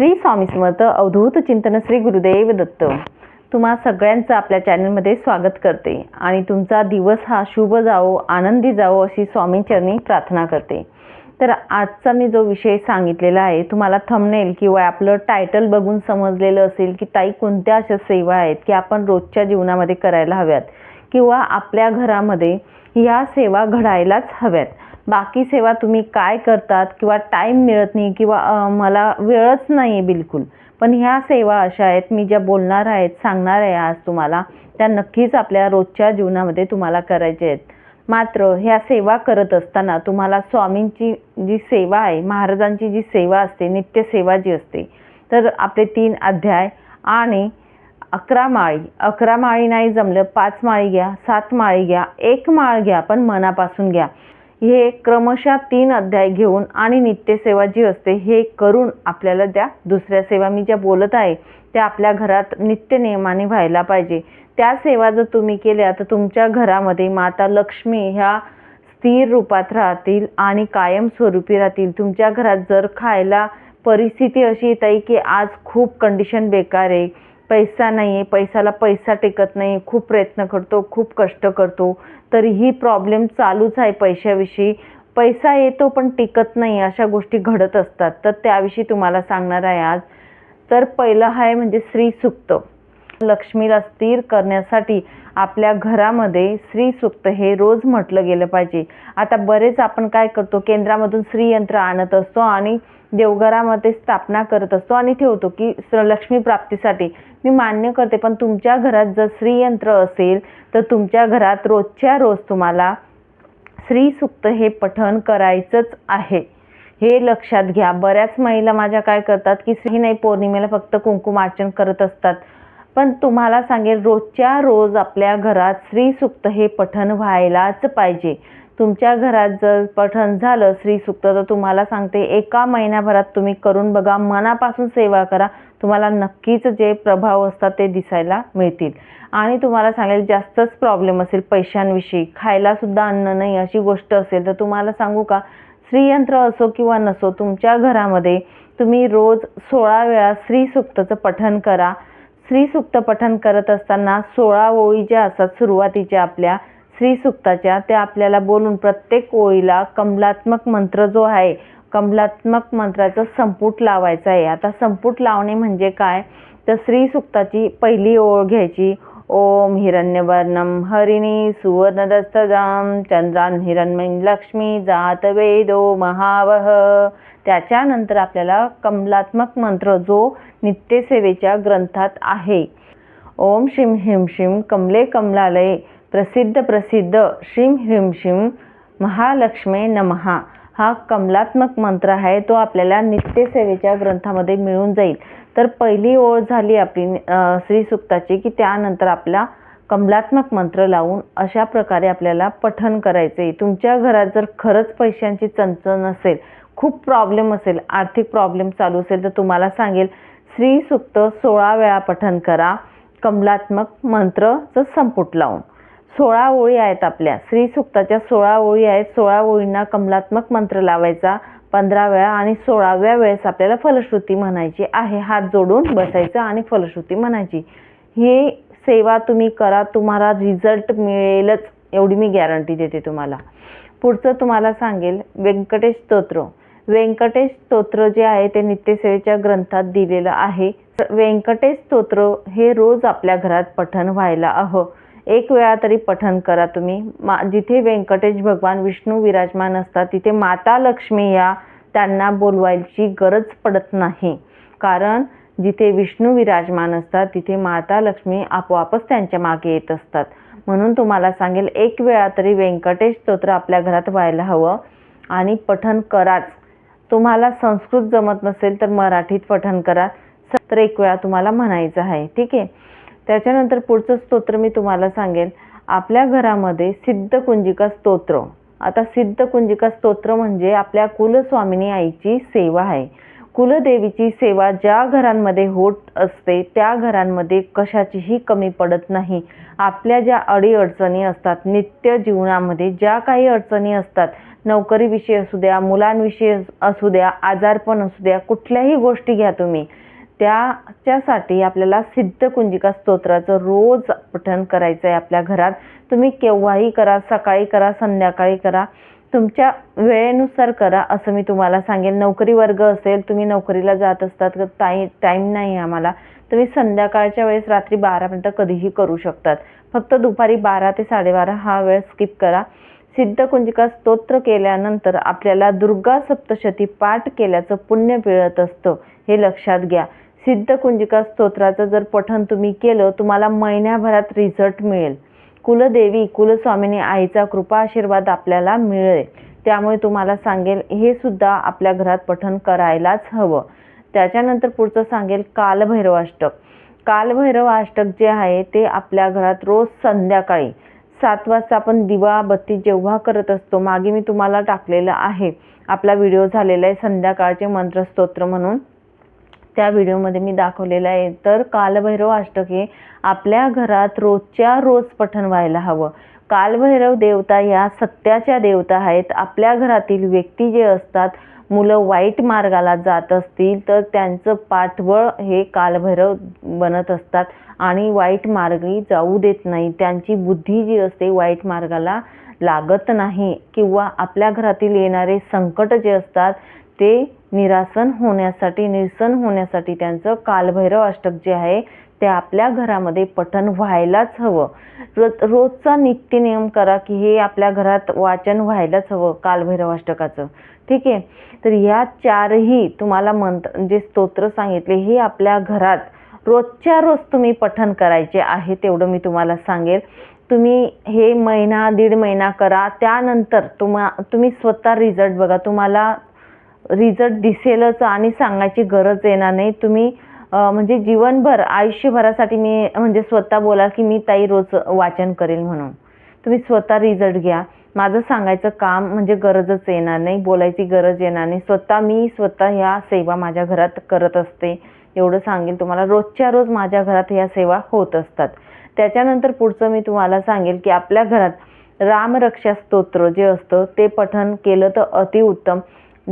श्री स्वामी समर्थ अवधूत चिंतन श्री गुरुदेव दत्त. तुम्हा सगळ्यांचं आपल्या चॅनलमध्ये स्वागत करते आणि तुमचा दिवस हा शुभ जावो आनंदी जावो अशी स्वामींचरणी प्रार्थना करते. तर आजचा मी जो विषय सांगितलेला आहे तुम्हाला थंबनेल किंवा आपलं टायटल बघून समजलेलं असेल की ताई कोणत्या अशा सेवा आहेत की आपण रोजच्या जीवनामध्ये करायला हव्यात किंवा आपल्या घरामध्ये ह्या सेवा घडायलाच हव्यात. बाकी सेवा तुम्ही काय करतात किंवा टाईम मिळत नाही किंवा मला वेळच नाही आहे बिलकुल. पण ह्या सेवा अशा आहेत मी ज्या बोलणार आहेत सांगणार आहे आज तुम्हाला त्या नक्कीच आपल्या रोजच्या जीवनामध्ये तुम्हाला करायच्या आहेत. मात्र ह्या सेवा करत असताना तुम्हाला स्वामींची जी सेवा आहे महाराजांची जी सेवा असते नित्यसेवा जी असते तर आपले तीन अध्याय आणि अकरा माळी. अकरा माळी नाही जमलं पाच माळी घ्या सात माळी घ्या एक माळ घ्या पण मनापासून घ्या. हे क्रमशः तीन अध्याय घेऊन आणि नित्यसेवा जी असते हे करून आपल्याला त्या दुसऱ्या सेवा मी ज्या बोलत आहे त्या आपल्या घरात नित्य नियमाने व्हायला पाहिजे. त्या सेवा जर तुम्ही केल्या तर तुमच्या घरामध्ये माता लक्ष्मी ह्या स्थिर रूपात राहतील आणि कायमस्वरूपी राहतील. तुमच्या घरात जर खायला परिस्थिती अशी येत आहे की आज खूप कंडिशन बेकार आहे पैसा नाही आहे पैशाला पैसा टेकत नाही खूप प्रयत्न करतो खूप कष्ट करतो. तरीही प्रॉब्लेम चालूच आहे पैशाविषयी. पैसा येतो पण टिकत नाही अशा गोष्टी घडत असतात. तर त्याविषयी तुम्हाला सांगणार आहे आज. तर पहिलं आहे म्हणजे श्री सुक्त. लक्ष्मीला स्थिर करण्यासाठी आपल्या घरामध्ये श्री सुक्त हे रोज म्हटलं गेलं पाहिजे. आता बरेच आपण काय करतो केंद्रामधून श्रीयंत्र आणत असतो आणि देवघरामध्ये स्थापना करत असतो आणि ठेवतो की लक्ष्मी प्राप्तीसाठी. मी मान्य करते पण तुमच्या घरात जर श्रीयंत्र असेल तर तुमच्या घरात रोजच्या रोज तुम्हाला श्रीसूक्त हे पठण करायचंच आहे. हे लक्षात घ्या. बऱ्याच महिला माझ्या काय करतात की श्री नाही पौर्णिमेला फक्त कुंकुमार्चन करत असतात. पण तुम्हाला सांगेल रोजच्या रोज आपल्या घरात श्री हे पठण व्हायलाच पाहिजे. तुमच्या घरात जर पठण झालं श्री सुक्त तर तुम्हाला सांगते एका महिन्याभरात तुम्ही करून बघा मनापासून सेवा करा. तुम्हाला नक्कीच जे प्रभाव असतात ते दिसायला मिळतील. आणि तुम्हाला सांगेल जास्तच प्रॉब्लेम असेल पैशांविषयी खायलासुद्धा अन्न नाही अशी गोष्ट असेल तर तुम्हाला सांगू का श्रीयंत्र असो किंवा नसो तुमच्या घरामध्ये तुम्ही रोज सोळा वेळा श्री सुक्तचं पठण करा. श्री सुक्त करत असताना सोळा ओळी ज्या असतात सुरुवातीच्या आपल्या श्री सुक्ताच्या त्या आपल्याला बोलून प्रत्येक ओळीला कमलात्मक मंत्र जो आहे कमलात्मक मंत्राचं संपुट लावायचं आहे. आता संपुट लावणे म्हणजे काय? तर श्री सुक्ताची पहिली ओळ घ्यायची. ओम हिरण्यवर्णम हरिणी सुवर्णदस्तजाम चंद्रान हिरण्मयी लक्ष्मी जात वेदो महावह. त्याच्यानंतर आपल्याला कमलात्मक मंत्र जो नित्यसेवेच्या ग्रंथात आहे. ओम श्रीम ह्रीम श्रीम कमले कमलालये प्रसिद्ध प्रसिद्ध श्रीम ह्रीम श्रीम महालक्ष्मे नमहा हा कमलात्मक मंत्र आहे तो आपल्याला नित्यसेवेच्या ग्रंथामध्ये मिळून जाईल. तर पहिली ओळ झाली आपली अं, श्री सुक्ताची की त्यानंतर आपला कमलात्मक मंत्र लावून अशा प्रकारे आपल्याला पठण करायचे तुमच्या घरात जर खरंच पैशांची चणचण असेल खूप प्रॉब्लेम असेल आर्थिक प्रॉब्लेम चालू असेल तर तुम्हाला सांगेल श्री सुक्त सोळा वेळा पठन करा कमलात्मक मंत्रचं संपुट लावून. सोळा ओळी आहेत आपल्या. श्री सुक्ताच्या सोळा ओळी आहेत. सोळा ओळींना कमलात्मक मंत्र लावायचा पंधरा वेळा आणि सोळाव्या वेळेस आपल्याला फलश्रुती म्हणायची आहे. हात जोडून बसायचं आणि फलश्रुती म्हणायची. ही सेवा तुम्ही करा तुम्हाला रिझल्ट मिळेलच एवढी मी गॅरंटी देते तुम्हाला. पुढचं तुम्हाला सांगेल व्यंकटेश स्तोत्र. व्यंकटेश स्तोत्र जे आहे ते नित्यसेवेच्या ग्रंथात दिलेलं आहे. तर व्यंकटेश स्तोत्र हे रोज आपल्या घरात पठण व्हायला हवं. एक वेळा तरी पठन करा तुम्ही. मा जिथे व्यंकटेश भगवान विष्णू विराजमान असतात तिथे माता लक्ष्मी या त्यांना बोलवायची गरज पडत नाही. कारण जिथे विष्णू विराजमान असतात तिथे माता लक्ष्मी आपोआपच त्यांच्या मागे येत असतात. म्हणून तुम्हाला सांगेल एक वेळा तरी व्यंकटेश स्तोत्र आपल्या घरात व्हायला हवं आणि पठन कराच. तुम्हाला संस्कृत जमत नसेल तर मराठीत पठन करा. तर एक वेळा तुम्हाला म्हणायचं आहे. ठीक आहे? त्याच्यानंतर पुढचं स्तोत्र मी तुम्हाला सांगेल आपल्या घरामध्ये सिद्धकुंजिका स्तोत्र. आता सिद्धकुंजिका स्तोत्र म्हणजे आपल्या कुलस्वामिनी आईची सेवा आहे. कुलदेवीची सेवा ज्या घरांमध्ये होत असते त्या घरांमध्ये कशाचीही कमी पडत नाही. आपल्या ज्या अडीअडचणी असतात नित्य जीवनामध्ये ज्या काही अडचणी असतात नोकरीविषयी असू द्या मुलांविषयी असू द्या आजारपण असू द्या कुठल्याही गोष्टी घ्या तुम्ही. त्याच्यासाठी आपल्याला सिद्धकुंजिका स्तोत्राचं रोज पठण करायचं आहे आपल्या घरात. तुम्ही केव्हाही करा सकाळी करा संध्याकाळी करा. तुमच्या वेळेनुसार करा असं मी तुम्हाला सांगेन. नोकरी वर्ग असेल तुम्ही नोकरीला जात असतात तर टाई टाईम नाही आम्हाला. तुम्ही संध्याकाळच्या वेळेस रात्री बारापर्यंत कधीही करू शकतात. फक्त दुपारी बारा ते साडेबारा हा वेळ स्किप करा. सिद्धकुंजिका स्तोत्र केल्यानंतर आपल्याला दुर्गा सप्तशती पाठ केल्याचं पुण्य मिळत असतं. हे लक्षात घ्या. सिद्धकुंजिका स्तोत्राचं जर पठण तुम्ही केलं तुम्हाला महिन्याभरात रिझल्ट मिळेल. कुलदेवी कुलस्वामिनी आईचा कृपा आशीर्वाद आपल्याला मिळेल. त्यामुळे तुम्हाला सांगेल हे सुद्धा आपल्या घरात पठण करायलाच हवं. त्याच्यानंतर पुढचं सांगेल कालभैरवाष्टक कालभैरवाष्टक जे आहे ते आपल्या घरात रोज संध्याकाळी सात वाजता आपण दिवा बत्ती जेव्हा करत असतो मागे मी तुम्हाला टाकलेलं आहे. आपला व्हिडिओ झालेला आहे संध्याकाळचे मंत्रस्तोत्र म्हणून. त्या व्हिडिओमध्ये मी दाखवलेलं आहे. तर कालभैरव अष्टक हे आपल्या घरात रोजच्या रोज पठण व्हायला हवं. कालभैरव देवता या सत्याच्या देवता आहेत. आपल्या घरातील व्यक्ती जे असतात मुलं वाईट मार्गाला जात असतील तर त्यांचं पाठबळ हे कालभैरव बनत असतात आणि वाईट मार्गी जाऊ देत नाही. त्यांची बुद्धी जी असते वाईट मार्गाला लागत नाही. किंवा आपल्या घरातील येणारे संकट जे असतात ते निरासन होण्यासाठी निरसन होण्यासाठी त्यांचं कालभैरव अष्टक जे आहे ते आपल्या घरामध्ये पठण व्हायलाच हवं. रोज रोजचा नित्यनियम करा की हे आपल्या घरात वाचन व्हायलाच हवं कालभैरव अष्टकाचं. ठीक आहे? तर ह्या चारही तुम्हाला मंत्र जे स्तोत्र सांगितले हे आपल्या घरात रोजच्या रोज तुम्ही पठण करायचे आहे तेवढं मी तुम्हाला सांगेल. तुम्ही हे महिना दीड महिना करा त्यानंतर तुम्हा तुम्ही स्वतः रिझल्ट बघा. तुम्हाला रिझल्ट दिसेलच आणि सांगायची गरज येणार नाही. तुम्ही म्हणजे जीवनभर आयुष्यभरासाठी मी म्हणजे स्वतः बोला की मी ताई रोज वाचन करेल म्हणून. तुम्ही स्वतः रिझल्ट घ्या. माझं सांगायचं काम म्हणजे गरजच येणार नाही बोलायची गरज येणार नाही. स्वतः मी स्वतः ह्या सेवा माझ्या घरात करत असते. एवढं सांगेल तुम्हाला. रोजच्या रोज माझ्या घरात ह्या सेवा होत असतात. त्याच्यानंतर पुढचं मी तुम्हाला सांगेल की आपल्या घरात रामरक्षा स्तोत्र जे असतं ते पठन केलं तर अतिउत्तम.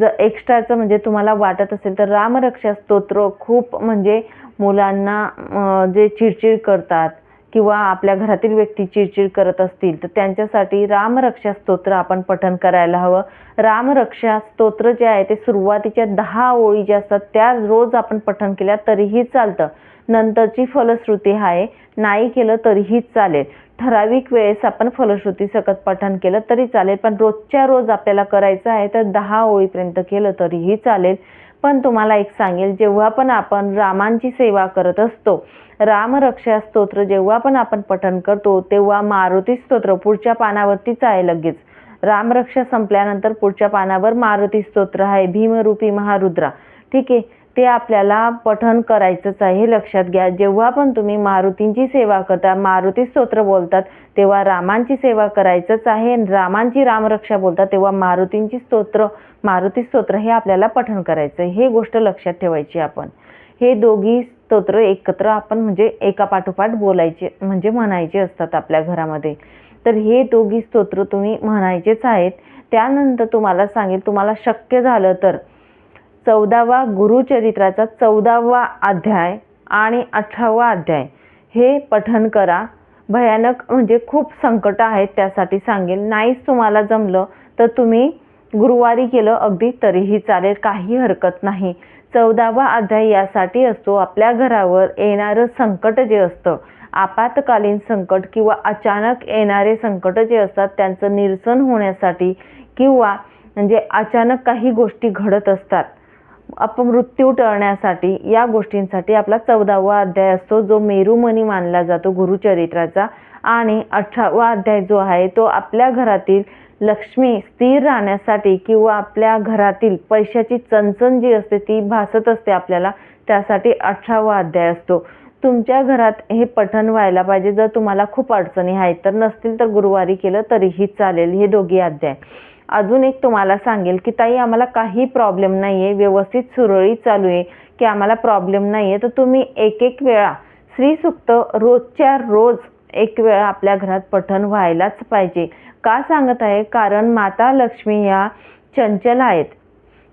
जर एक्स्ट्राचं म्हणजे तुम्हाला वाटत असेल तर रामरक्षा स्तोत्र खूप म्हणजे मुलांना जे चिडचिड करतात किंवा आपल्या घरातील व्यक्ती चिडचिड करत असतील तर त्यांच्यासाठी रामरक्षा स्तोत्र आपण पठन करायला हवं. रामरक्षा स्तोत्र जे आहे ते सुरुवातीच्या दहा ओळी ज्या असतात त्या रोज आपण पठन केल्या तरीही चालतं. नंतरची फलश्रुती आहे नाही केलं तरीही चालेल. ठराविक वेळेस आपण फलश्रुती सकत पठण केलं तरी चालेल पण रोजच्या रोज आपल्याला करायचं आहे तर दहा ओळीपर्यंत केलं तरीही चालेल. पण तुम्हाला एक सांगेल जेव्हा पण आपण रामांची सेवा करत असतो रामरक्षा स्तोत्र जेव्हा पण आपण पठण करतो तेव्हा मारुती स्तोत्र पुढच्या पानावरतीच आहे लगेच. रामरक्षा संपल्यानंतर पुढच्या पानावर मारुती स्तोत्र आहे भीमरूपी महारुद्रा. ठीक आहे? ते आपल्याला पठण करायचंच आहे हे लक्षात घ्या. जेव्हा पण तुम्ही मारुतींची सेवा करता मारुती स्तोत्र बोलतात तेव्हा रामांची सेवा करायचंच आहे रामांची रामरक्षा बोलतात तेव्हा मारुतींची स्तोत्र मारुती स्तोत्र हे आपल्याला पठन करायचं आहे. हे गोष्ट लक्षात ठेवायची आपण. हे दोघी स्तोत्र एकत्र आपण म्हणजे एका पाठोपाठ बोलायचे म्हणजे म्हणायचे असतात आपल्या घरामध्ये. तर हे दोघी स्तोत्र तुम्ही म्हणायचेच आहेत. त्यानंतर तुम्हाला सांगेल तुम्हाला शक्य झालं तर चौदावा गुरुचरित्राचा चौदावा अध्याय आणि अठरावा अध्याय. हे पठण करा. भयानक म्हणजे खूप संकट आहेत त्यासाठी सांगेल नाहीच तुम्हाला जमलं तर तुम्ही गुरुवारी केलं अगदी तरीही चालेल. काही हरकत नाही. चौदावा अध्याय यासाठी असतो आपल्या घरावर येणारं संकट जे असतं आपातकालीन संकट किंवा अचानक येणारे संकट जे असतात त्यांचं निरसन होण्यासाठी किंवा म्हणजे अचानक काही गोष्टी घडत असतात. अपमृत्यू टळण्यासाठी या गोष्टींसाठी आपला चौदावा अध्याय असतो जो मेरुमनी मानला जातो गुरुचरित्राचा. आणि अठरावा अध्याय जो आहे तो आपल्या घरातील लक्ष्मी स्थिर राहण्यासाठी किंवा आपल्या घरातील पैशाची चणचण जी असते ती भासत असते आपल्याला त्यासाठी अठरावा अध्याय असतो. तुमच्या घरात हे पठण व्हायला पाहिजे जर तुम्हाला खूप अडचणी आहेत तर नसतील तर गुरुवारी केलं तरीही चालेल हे दोघी अध्याय. अजून एक तुम्हाला सांगेल की ताई आम्हाला काही प्रॉब्लेम नाही आहे व्यवस्थित सुरळीत चालू आहे. की आम्हाला प्रॉब्लेम नाही आहे तर तुम्ही एक एक वेळा श्रीसुक्त रोजच्या रोज एक वेळा आपल्या घरात पठण व्हायलाच पाहिजे. का सांगत आहे? कारण माता लक्ष्मी ह्या चंचल आहेत.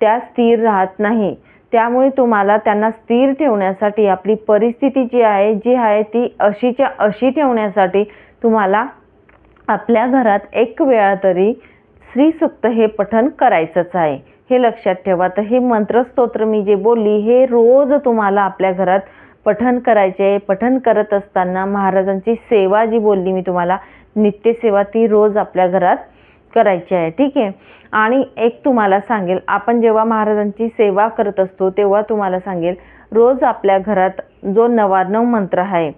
त्या स्थिर राहत नाही. त्यामुळे तुम्हाला त्यांना स्थिर ठेवण्यासाठी आपली परिस्थिती जी आहे जी आहे ती अशीच्या अशी ठेवण्यासाठी तुम्हाला आपल्या घरात एक वेळा तरी श्रीसुक्त हे पठन करायचंच आहे. हे लक्षात ठेवा. तर हे मंत्रस्तोत्र मी जे बोलली हे रोज तुम्हाला आपल्या घरात पठन करायचे आहे. पठन करत असताना महाराजांची सेवा जी बोलली मी तुम्हाला नित्यसेवा ती रोज आपल्या घरात करायची आहे. ठीक आहे? आणि एक तुम्हाला सांगेल आपण जेव्हा महाराजांची सेवा करत असतो तेव्हा तुम्हाला सांगेल रोज आपल्या घरात जो नवार्णव मंत्र आहे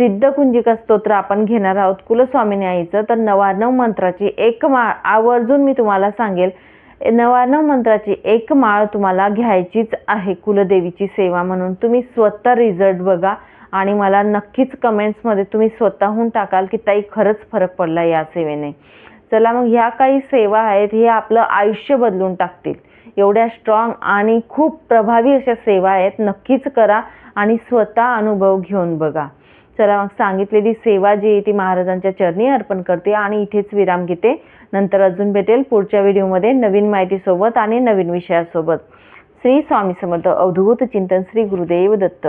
सिद्धकुंजिका स्तोत्र आपण घेणार आहोत कुलस्वामिनी आईचं. तर नवानव मंत्राची एक माळ आवर्जून मी तुम्हाला सांगेल. नवानव मंत्राची एक माळ तुम्हाला घ्यायचीच आहे कुलदेवीची सेवा म्हणून. तुम्ही स्वतः रिझल्ट बघा आणि मला नक्कीच कमेंट्समध्ये तुम्ही स्वतःहून टाकाल की ताई खरंच फरक पडला या सेवेने. चला मग ह्या काही सेवा आहेत हे आपलं आयुष्य बदलून टाकतील. एवढ्या स्ट्रॉंग आणि खूप प्रभावी अशा सेवा आहेत. नक्कीच करा आणि स्वतः अनुभव घेऊन बघा. चला मग सांगितलेली सेवा जी आहे ती महाराजांच्या चरणी अर्पण करते आणि इथेच विराम घेते. नंतर अजून भेटेल पुढच्या व्हिडिओमध्ये नवीन माहितीसोबत आणि नवीन विषयासोबत. श्री स्वामी समर्थ अवधूत चिंतन श्री गुरुदेव दत्त.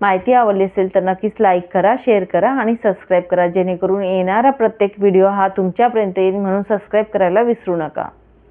माहिती आवडली असेल तर नक्कीच लाईक करा शेअर करा आणि सबस्क्राईब करा जेणेकरून येणारा प्रत्येक व्हिडिओ हा तुमच्यापर्यंत येईल म्हणून सबस्क्राईब करायला विसरू नका.